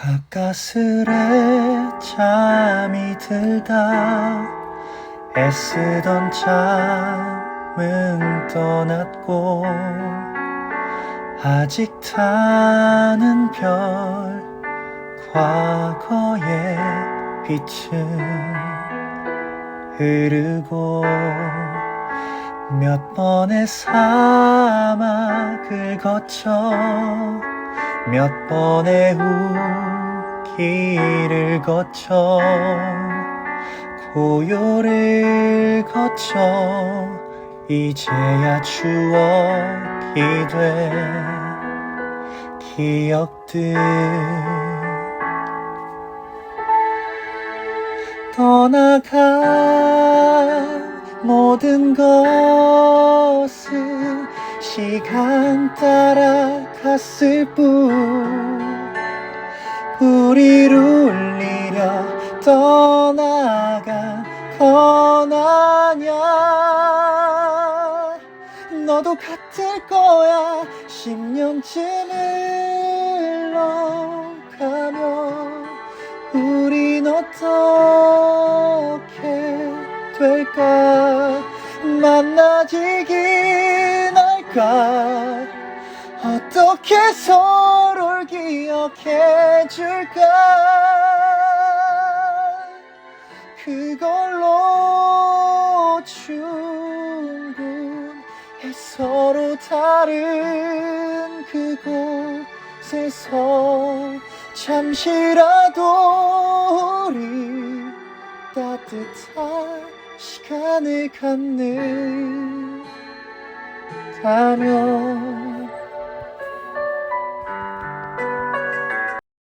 가까스레 잠이 들다 애쓰던 잠은 떠났고 아직 타는 별 과거의 빛은 흐르고 몇 번의 사막을 거쳐 몇 번의 우 기를 거쳐 고요를 거쳐 이제야 추억이 돼. 기억들. 떠나간 모든 것은 시간 따라 갔을 뿐 우리를 울리려 떠나간 건 아냐? 너도 같을 거야. 10년쯤 흘러가면 우린 어떻게 될까? 만나지긴 할까? 어떻게 서로를 기억해 줄까? 그걸로 충분해 서로 다른 그곳에서 잠시라도 우리 따뜻한 시간을 갖는다면